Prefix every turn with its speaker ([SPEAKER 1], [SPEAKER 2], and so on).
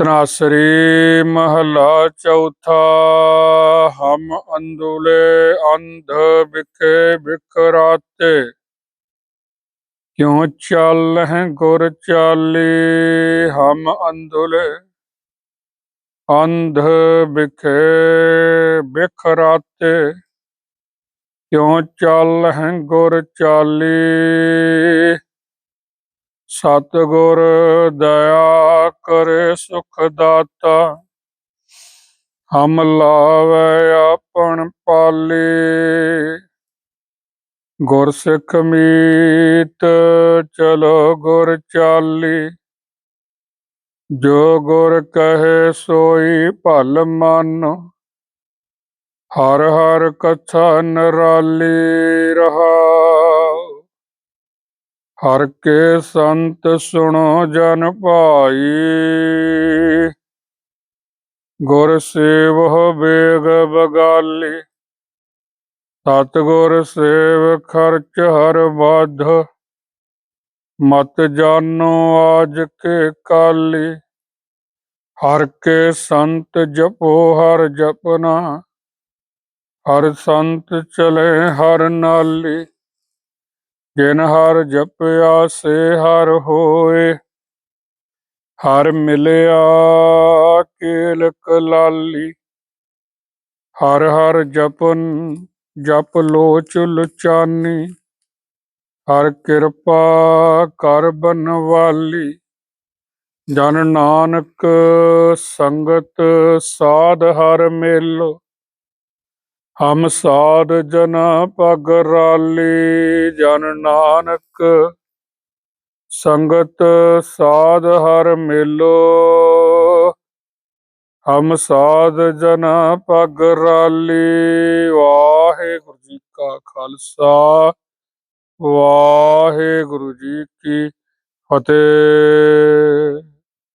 [SPEAKER 1] ਤਨਾਸਰੀ ਮਹਲਾ ਚੌਥਾ। ਹਮ ਅੰਦੁਲੇ ਅੰਧ ਬਿਖੇ ਬਿਖਰਾਤੇ ਕਿਉ ਚੱਲ ਹੈ ਗੁਰ ਚਾਲੀ? ਹਮ ਅੰਦੁਲੇ ਅੰਧ ਵਿਖੇ ਬਿਖਰਾਤੇ ਕਿਉ ਚੱਲ ਹੈ ਗੁਰ ਚਾਲੀ? ਸਤਿਗੁਰ ਦਇਆ ਕਰੇ ਸੁਖ ਦਾਤਾ। ਹਮ ਲਾਵੇ ਆਪਣ ਪਾਲੀ। ਗੁਰਸਿੱਖ ਮੀਤ ਚਲੋ ਗੁਰ ਚਾਲੀ। ਜੋ ਗੁਰ ਕਹੇ ਸੋਈ ਭਲ ਮਨ। ਹਰ ਹਰ ਕਥਾ ਨਰਾਲੀ ਰਹਾਉ ਹਰ ਕੇ ਸੰਤ ਸੁਣੋ ਜਨ ਭਾਈ। ਗੁਰ ਸੇਵਹੁ ਬੇਗ ਬਗਾਲੀ। ਸਤਿਗੁਰ ਸੇਵ ਖਰਚ ਹਰ ਬਾਧ ਮਤ ਜਾਨੋ ਆਜ ਕੇ ਕਾਲੀ। ਹਰ ਕੇ ਸੰਤ ਜਪੋ ਹਰ ਜਪਨਾ। ਹਰ ਸੰਤ ਚਲੇ ਹਰ ਨਾਲੀ। ਜਿਨ ਹਰ ਜਪਿਆ ਸੇ ਹਰ ਹੋਏ, ਹਰ ਮਿਲਿਆ ਕੇਲ ਕਲਾਲੀ ਹਰ ਹਰ ਜਪਨ, ਜਪ ਲੋਚ ਲੁਚਾਨੀ, ਹਰ ਕਿਰਪਾ ਕਰ ਬਨਵਾਲੀ। ਜਨ ਨਾਨਕ ਸੰਗਤ ਸਾਧ ਹਰ ਮੇਲੋ ਹਮ ਸਾਧ ਜਨਾ ਪਗ ਰਾਲੀ ਜਨ ਨਾਨਕ ਸੰਗਤ ਸਾਧ ਹਰ ਮੇਲੋ। ਹਮ ਸਾਧ ਜਨ ਪਗ ਰਾਲੀ ਵਾਹਿਗੁਰੂ ਜੀ ਕਾ ਖਾਲਸਾ, ਵਾਹਿਗੁਰੂ ਜੀ ਕੀ ਫਤਿਹ।